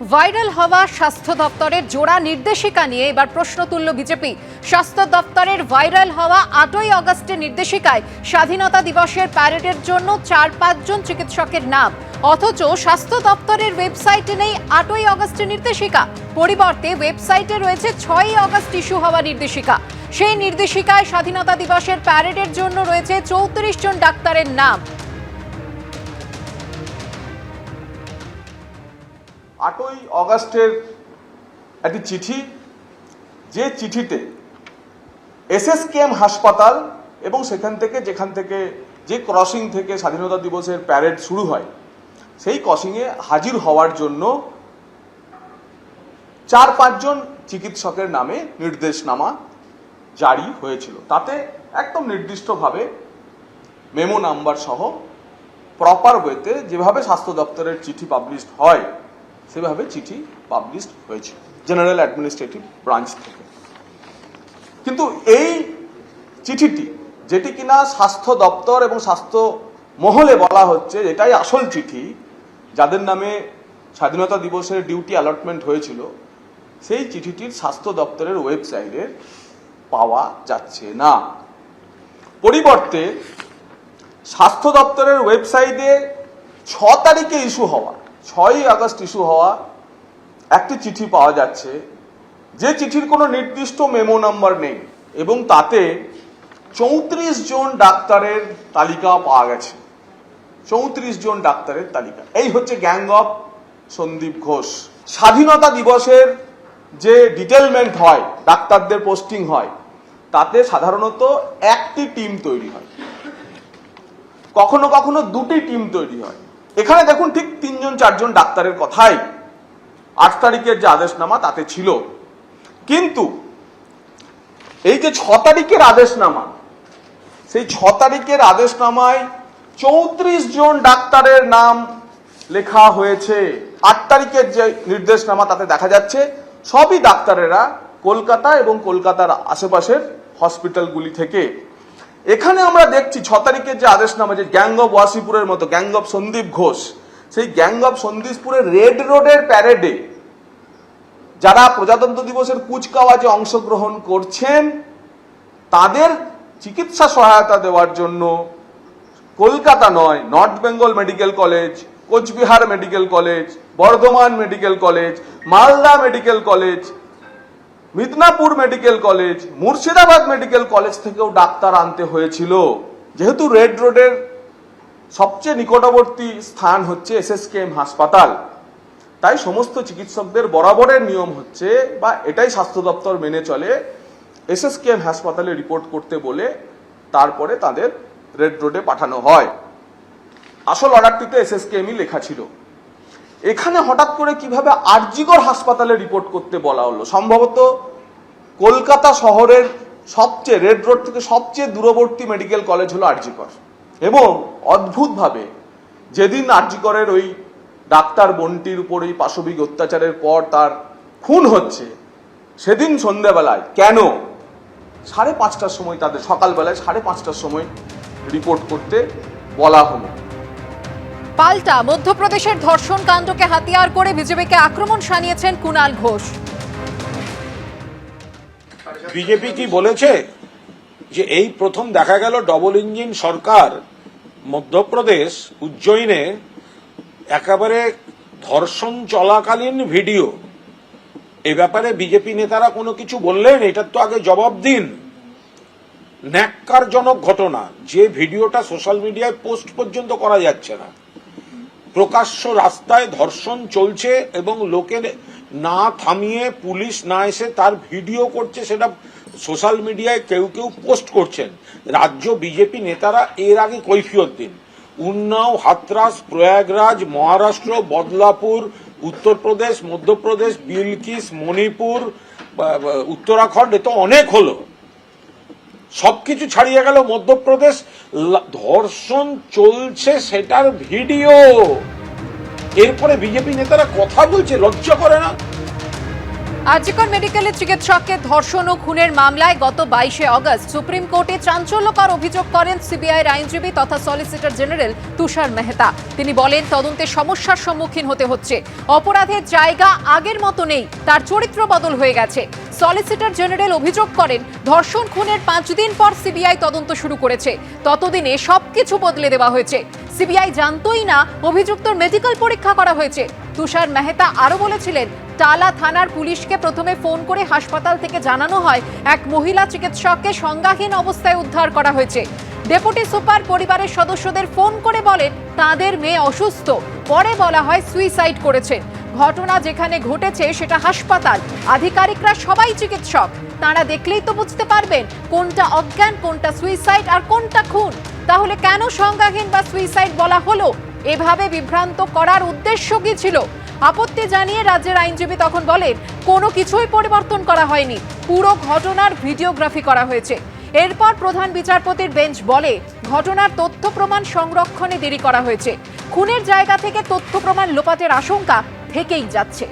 Viral হওয়া স্বাস্থ্য দপ্তরের জোড়া নির্দেশিকা নিয়ে এবার প্রশ্ন তুলল বিজেপি। স্বাস্থ্য দপ্তরের ভাইরাল হওয়া আটই অগস্টের নির্দেশিকায় স্বাধীনতা দিবসের প্যারেডের জন্য চার পাঁচজন চিকিৎসকের নাম। অথচ স্বাস্থ্য দপ্তরের ওয়েবসাইটে নেই আটই অগস্টের নির্দেশিকা। পরিবর্তে ওয়েবসাইটে রয়েছে ছয়ই অগস্ট ইস্যু হওয়া নির্দেশিকা। সেই নির্দেশিকায় স্বাধীনতা দিবসের প্যারেডের জন্য রয়েছে চৌত্রিশ জন ডাক্তারের নাম। আটই অগাস্টের একটি চিঠি, যে চিঠিতে এসএসকেএম হাসপাতাল এবং সেখান থেকে যেখান থেকে যে ক্রসিং থেকে স্বাধীনতা দিবসের প্যারেড শুরু হয়, সেই ক্রসিংয়ে হাজির হওয়ার জন্য চার পাঁচজন চিকিৎসকের নামে নির্দেশনামা জারি হয়েছিল। তাতে একদম নির্দিষ্টভাবে মেমো নাম্বার সহ প্রপার ওয়েতে যেভাবে স্বাস্থ্য দপ্তরের চিঠি পাবলিশড হয় সেভাবে চিঠি পাবলিশড হয়েছে জেনারেল অ্যাডমিনিস্ট্রেটিভ ব্রাঞ্চ থেকে। কিন্তু এই চিঠিটি, যেটি কিনা স্বাস্থ্য দপ্তর এবং স্বাস্থ্য মহলে বলা হচ্ছে এটাই আসল চিঠি, যাদের নামে স্বাধীনতা দিবসের ডিউটি অ্যালটমেন্ট হয়েছিল, সেই চিঠিটির স্বাস্থ্য দপ্তরের ওয়েবসাইটে পাওয়া যাচ্ছে না। পরিবর্তে, স্বাস্থ্য দপ্তরের ওয়েবসাইটে ছ তারিখে ইস্যু হওয়া ছয়ই আগস্ট ইস্যু হওয়া একটি চিঠি পাওয়া যাচ্ছে। যে চিঠির কোনো নির্দিষ্ট মেমো নাম্বার নেই এবং তাতে চৌত্রিশ জন ডাক্তারের তালিকা পাওয়া গেছে। চৌত্রিশ জন ডাক্তারের তালিকা। এই হচ্ছে গ্যাং অফ সন্দীপ ঘোষ। স্বাধীনতা দিবসের যে ডিটেলমেন্ট হয়, ডাক্তারদের পোস্টিং হয়, তাতে সাধারণত একটি টিম তৈরি হয়। কখনো কখনো দুটি টিম তৈরি হয়। এখানে দেখুন ঠিক তিনজন, চারজন ডাক্তারের কথাই। আট তারিখের যে আদেশনামা তাতে ছিল। কিন্তু এই যে ছ তারিখের আদেশনামা, সেই ছ তারিখের আদেশনামায় চৌত্রিশ জন ডাক্তারের নাম লেখা হয়েছে। আট তারিখের যে নির্দেশনামা তাতে দেখা যাচ্ছে, সবই ডাক্তারেরা কলকাতা এবং কলকাতার আশেপাশের হসপিটালগুলি থেকে। এখানে আমরা দেখছি ছ তারিখের যে আদেশনামা যে গ্যাং অফ ওয়াসিপুরের মতো, গ্যাং অফ সন্দীপ ঘোষ, সেই গ্যাং অফ সন্দীপপুরের রেড রোডের প্যারেডে যারা প্রজাতন্ত্র দিবসের কুচকাওয়াজে অংশগ্রহণ করছেন, তাদের চিকিৎসা সহায়তা দেওয়ার জন্য কলকাতা নয়, North Bengal medical college, Coochbehar medical college, Bardhaman medical college, Malda medical college Midnapore medical college, Murshidabad medical college থেকেও ডাক্তার আনতে হয়েছিল। যেহেতু রেড রোডের সবচেয়ে নিকটবর্তী স্থান হচ্ছে এসএসকেএম হাসপাতাল। তাই সমস্ত চিকিৎসকদের বরাবরের নিয়ম হচ্ছে বা এটাই স্বাস্থ্য দপ্তর মেনে চলে এসএসকেএম হাসপাতালে রিপোর্ট করতে বলে তারপরে তাদের রেড রোডে পাঠানো হয়। আসল অর্ডারটিতে এসএসকেএমই লেখা ছিল। এখানে হঠাৎ করে কীভাবে আরজিগড় হাসপাতালে রিপোর্ট করতে বলা হলো? সম্ভবত কলকাতা শহরের সবচেয়ে রেড রোড থেকে সবচেয়ে দূরবর্তী মেডিকেল কলেজ হলো আরজিকর। এবং অদ্ভুতভাবে যেদিন আরজিকরের ওই ডাক্তার বন্টির উপর এই পাশবিক অত্যাচারের পর তার খুন হচ্ছে, সেদিন সন্ধ্যাবেলায় কেন? সাড়ে পাঁচটার সময় তাদের, সকালবেলায় সাড়ে পাঁচটার সময় রিপোর্ট করতে বলা হলো। পাল্টা মধ্যপ্রদেশের ধর্ষণ কাণ্ডকে হাতিয়ার করে বিজেপিকে আক্রমণ সানিয়েছেন কুণাল ঘোষ। বিজেপি কি বলেছে যে এই প্রথম দেখা গেল ডবল ইঞ্জিন সরকার মধ্যপ্রদেশ উজ্জয়িনে একেবারে ধর্ষণ চলাকালীন ভিডিও। এ ব্যাপারে বিজেপি নেতারা কোনো কিছু বললেন? এটার তো আগে জবাব দিন। ন্যাক্কারজনক ঘটনা। যে ভিডিওটা সোশ্যাল মিডিয়ায় পোস্ট পর্যন্ত করা যাচ্ছে না। প্রকাশ্য রাস্তায় ধর্ষণ চলছে এবং লোকের না থামিয়ে পুলিশ না এসে তার ভিডিও করছে, সেটা সোশ্যাল মিডিয়ায় কেউ কেউ পোস্ট করছেন। রাজ্য বিজেপি নেতারা এর আগে কৈফিয়ত দিন। উন্নাও, হাতরাস, প্রয়াগরাজ, মহারাষ্ট্র, বদলাপুর, উত্তরপ্রদেশ, মধ্যপ্রদেশ, বিলকিস, মণিপুর উত্তরাখণ্ড, এ তো অনেক হলো। সবকিছু ছাড়িয়ে গেল মধ্যপ্রদেশ। ধর্ষণ চলছে সেটার ভিডিও। এরপরে বিজেপি নেতারা কথা বলছে, লজ্জা করে না? আরজিকর মেডিকেলের চিকিৎসককে ধর্ষণ ও খুনের মামলায় গত বাইশে অগস্ট সুপ্রিম কোর্টে চাঞ্চল্যকর অভিযোগ করেন সিবিআইয়ের আইনজীবী তথা সলিসিটর জেনারেল তুষার মেহতা। তিনি বলেন, তদন্তে সমস্যার সম্মুখীন হতে হচ্ছে। অপরাধের জায়গা আগের মতো নেই, তার চরিত্র বদল হয়ে গেছে। সলিসিটর জেনারেল অভিযোগ করেন, ধর্ষণ খুনের পাঁচ দিন পর সিবিআই তদন্ত শুরু করেছে। ততদিনে সবকিছু বদলে দেওয়া হয়েছে। সিবিআই জানতোই না অভিযুক্তর মেডিকেল পরীক্ষা করা হয়েছে। তুষার মেহতা আরও বলেছিলেন, টালা থানার পুলিশকে প্রথমে ফোন করে হাসপাতাল থেকে জানানো হয়, এক মহিলা চিকিৎসককে সংজ্ঞাহীন অবস্থায় উদ্ধার করা হয়েছে। ডেপুটি সুপার পরিবারের সদস্যদের ফোন করে বলেন, তাদের মেয়ে অসুস্থ। পরে বলা হয়, সুইসাইড করেছে। ঘটনা যেখানে ঘটেছে সেটা হাসপাতাল। আধিকারিকরা সবাই চিকিৎসক। তারা দেখলেই তো বুঝতে পারবেন, কোনটা অজ্ঞান, কোনটা সুইসাইড আর কোনটা খুন। তাহলে কেন সংজ্ঞাহীন বা সুইসাইড বলা হলো? এভাবে বিভ্রান্ত করার উদ্দেশ্য কি ছিল? আপত্তি জানিয়ে রাজ্যের আইনজীবী তখন বলেন, কোনো কিছুই পরিবর্তন করা হয়নি। পুরো ঘটনার ভিডিওগ্রাফি করা হয়েছে। এরপর প্রধান বিচারপতির বেঞ্চ বলে, ঘটনার তথ্য প্রমাণ সংরক্ষণে দেরি করা হয়েছে। খুনের জায়গা থেকে তথ্য প্রমাণ লোপাটের আশঙ্কা থেকেই যাচ্ছে।